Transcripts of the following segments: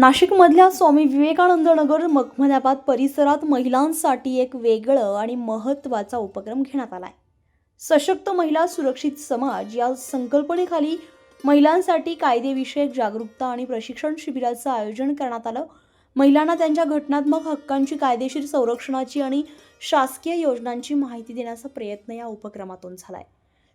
नाशिकमधल्या स्वामी विवेकानंद नगर मखमलाबाद परिसरात महिलांसाठी एक वेगळं आणि महत्त्वाचा उपक्रम घेण्यात आलाय. सशक्त महिला सुरक्षित समाज या संकल्पनेखाली महिलांसाठी कायदेविषयक जागरूकता आणि प्रशिक्षण शिबिराचं आयोजन करण्यात आलं. महिलांना त्यांच्या घटनात्मक हक्कांची कायदेशीर संरक्षणाची आणि शासकीय योजनांची माहिती देण्याचा प्रयत्न या उपक्रमातून झालाय.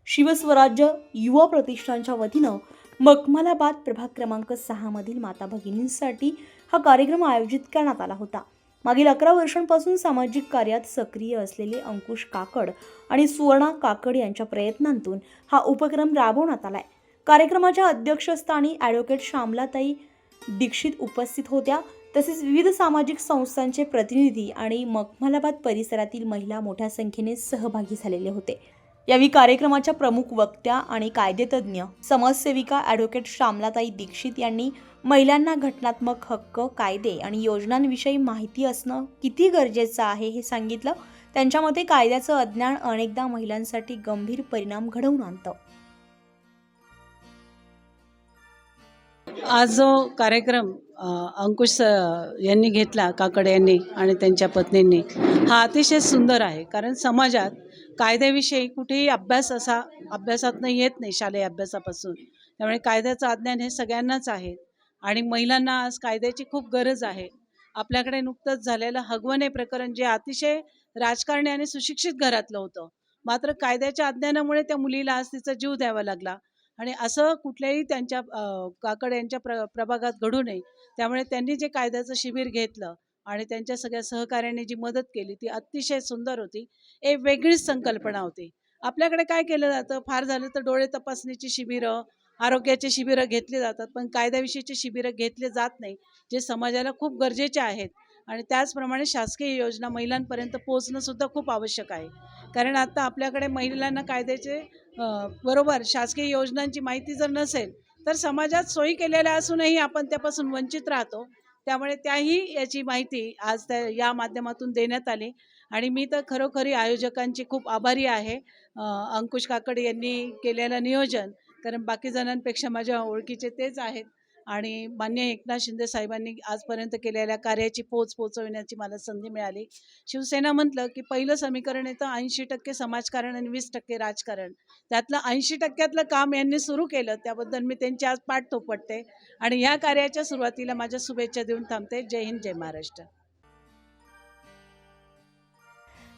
शिवस्वराज्य युवा प्रतिष्ठानच्या वतीनं मखमलाबाद प्रभाग क्रमांक सहामधील माता भगिनींसाठी हा कार्यक्रम आयोजित करण्यात आला होता. मागील अकरा वर्षांपासून सामाजिक कार्यात सक्रिय असलेले अंकुश काकड आणि सुवर्णा काकड यांच्या प्रयत्नांतून हा उपक्रम राबवण्यात आला आहे कार्यक्रमाच्या अध्यक्षस्थानी ॲडव्होकेट श्यामलाताई दीक्षित उपस्थित होत्या. तसेच विविध सामाजिक संस्थांचे प्रतिनिधी आणि मखमलाबाद परिसरातील महिला मोठ्या संख्येने सहभागी झालेले होते. यावेळी कार्यक्रमाच्या प्रमुख वक्त्या आणि कायदेतज्ज्ञ समाजसेविका ॲडव्होकेट श्यामलाताई दीक्षित यांनी महिलांना घटनात्मक हक्क कायदे आणि योजनांविषयी माहिती असणं किती गरजेचं आहे हे सांगितलं. त्यांच्या मते कायद्याचं अज्ञान अनेकदा महिलांसाठी गंभीर परिणाम घडवून आणतं. आज जो कार्यक्रम अंकुश यांनी घेतला काकडे यांनी आणि त्यांच्या पत्नींनी हा अतिशय सुंदर आहे. कारण समाजात कायद्याविषयी कुठेही अभ्यास असा अभ्यासातनं येत नाही शालेय अभ्यासापासून. त्यामुळे कायद्याचं अज्ञान हे सगळ्यांनाच आहे. आणि महिलांना आज कायद्याची खूप गरज आहे. आपल्याकडे नुकतंच झालेलं हगवणे प्रकरण जे अतिशय राजकारणी आणि सुशिक्षित घरातलं होतं. मात्र कायद्याच्या अज्ञानामुळे त्या मुलीला आज तिचा जीव द्यावा लागला. आणि असं कुठल्याही त्यांच्या काकड यांच्या प्र प्रभागात घडू नये. त्यामुळे त्यांनी जे कायद्याचं शिबिर घेतलं आणि त्यांच्या सगळ्या सहकार्याने जी मदत केली ती अतिशय सुंदर होती. एक वेगळीच संकल्पना होती. आपल्याकडे काय केलं जातं? फार झालं तर डोळे तपासणीची शिबिरं आरोग्याची शिबिरं घेतली जातात पण कायद्याविषयीची शिबिरं घेतले जात नाही जे समाजाला खूप गरजेचे आहेत. आणि त्याचप्रमाणे शासकीय योजना महिलांपर्यंत पोहोचणं सुद्धा खूप आवश्यक आहे. कारण आता आपल्याकडे महिलांना कायद्याचे बरोबर शासकीय योजनांची माहिती जर नसेल तर समाजात सोयी केलेल्या असूनही आपण त्यापासून वंचित राहतो. त्यामुळे त्याही याची माहिती आज त्या या माध्यमातून देण्यात आली. आणि मी तर खरोखरी आयोजकांची खूप आभारी आहे. अंकुश काकड यांनी केलेलं नियोजन कारण बाकी जणांपेक्षा माझ्या ओळखीचे तेच आहेत. आणि मान्य एकनाथ शिंदे साहेबांनी आजपर्यंत केलेल्या कार्याची पोच पोचविण्याची मला संधी मिळाली. शिवसेना म्हटलं की पहिलं समीकरण येतं ऐंशी टक्के समाजकारण आणि वीस टक्के राजकारण. त्यातलं ऐंशी टक्क्यातलं काम यांनी सुरू केलं त्याबद्दल मी त्यांची आज पाठ थोपटते आणि ह्या कार्याच्या सुरुवातीला माझ्या शुभेच्छा देऊन थांबते. जय हिंद जय महाराष्ट्र.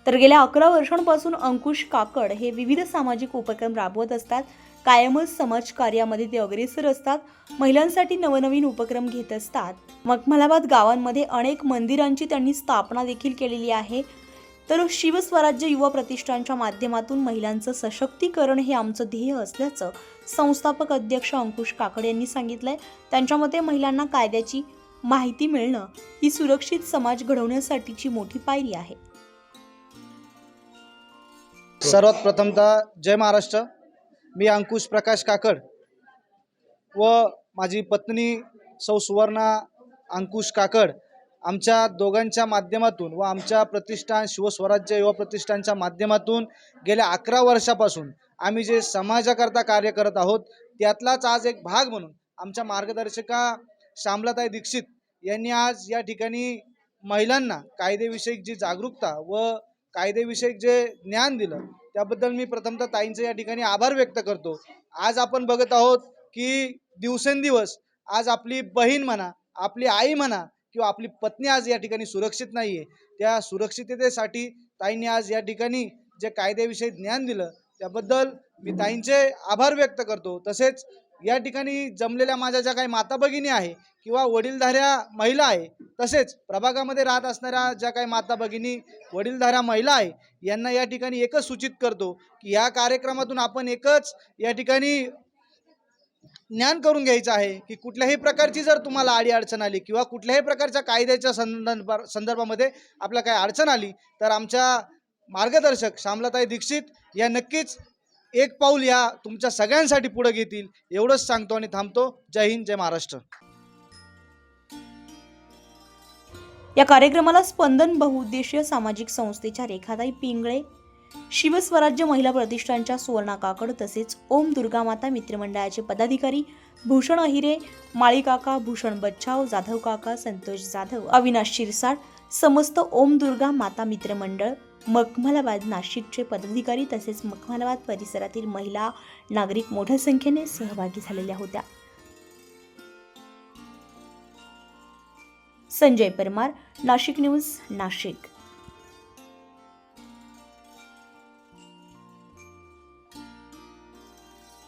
तर गेल्या अकरा वर्षांपासून अंकुश काकड हे विविध सामाजिक उपक्रम राबवत असतात. कायमच समाजकार्यामध्ये ते अग्रेसर असतात. महिलांसाठी नवनवीन उपक्रम घेत असतात. मखमलाबाद गावांमध्ये अनेक मंदिरांची त्यांनी स्थापना देखील केलेली आहे. तर शिवस्वराज्य युवा प्रतिष्ठानच्या माध्यमातून महिलांचं सशक्तीकरण हे आमचं ध्येय असल्याचं संस्थापक अध्यक्ष अंकुश काकड यांनी सांगितलंय. त्यांच्या मते महिलांना कायद्याची माहिती मिळणं ही सुरक्षित समाज घडवण्यासाठीची मोठी पायरी आहे. सर्वात प्रथमतः जय महाराष्ट्र. मी अंकुश प्रकाश काकड व माझी पत्नी सौ सुवर्णा अंकुश काकड आमच्या दोघांच्या माध्यमातून व आमच्या प्रतिष्ठान शिवस्वराज्य युवा प्रतिष्ठानच्या माध्यमातून गेल्या अकरा वर्षापासून आम्ही जे समाजाकरता कार्य करत आहोत त्यातलाच आज एक भाग म्हणून आमच्या मार्गदर्शका श्यामलाताई दीक्षित यांनी आज या ठिकाणी महिलांना कायदेविषयक जी जागरूकता व कायदेविषयक जे ज्ञान दिलं त्याबद्दल मी प्रथमतः ताईंचे या ठिकाणी आभार व्यक्त करतो. आज आपण बघत आहोत की दिवसेंदिवस आज आपली बहीण म्हणा आपली आई म्हणा किंवा आपली पत्नी आज या ठिकाणी सुरक्षित नाही आहे त्या सुरक्षिततेसाठी ताईंनी आज या ठिकाणी जे कायद्याविषयी ज्ञान दिलं त्याबद्दल मी ताईंचे आभार व्यक्त करतो. तसेच या ठिकाणी जमलेल्या माझ्या ज्या काही माता भगिनी आहे किंवा वडीलधाऱ्या महिला आहे तसेच प्रभागामध्ये राहत असणाऱ्या ज्या काही माता भगिनी वडीलधाऱ्या महिला आहे यांना या ठिकाणी एकच सूचित करतो की या कार्यक्रमातून आपण एकच या ठिकाणी ज्ञान करून घ्यायचं आहे की कुठल्याही प्रकारची जर तुम्हाला आडी अडचण आली किंवा कुठल्याही प्रकारच्या कायद्याच्या संदर्भ संदर्भामध्ये आपल्या काही अडचण आली तर आमच्या मार्गदर्शक श्यामलाताई दीक्षित या नक्कीच एक पाऊल या तुमच्या सगळ्यांसाठी पुढे घेतील. एवढंच सांगतो आणि थांबतो. जय हिंद जय महाराष्ट्र. या कार्यक्रमाला स्पंदन बहुउद्देशीय सामाजिक संस्थेच्या रेखाताई पिंगळे शिवस्वराज्य महिला प्रतिष्ठानच्या सुवर्णा काकड तसेच ओम दुर्गा माता मित्रमंडळाचे पदाधिकारी भूषण अहिरे माळीकाका भूषण बच्छाव जाधव काका संतोष जाधव अविनाश शिरसाट समस्त ओम दुर्गा माता मित्रमंडळ मखमलाबाद नाशिकचे पदाधिकारी तसेच मखमलाबाद परिसरातील महिला नागरिक मोठ्या संख्येने सहभागी झालेल्या होत्या. संजय परमार नाशिक न्यूज नाशिक.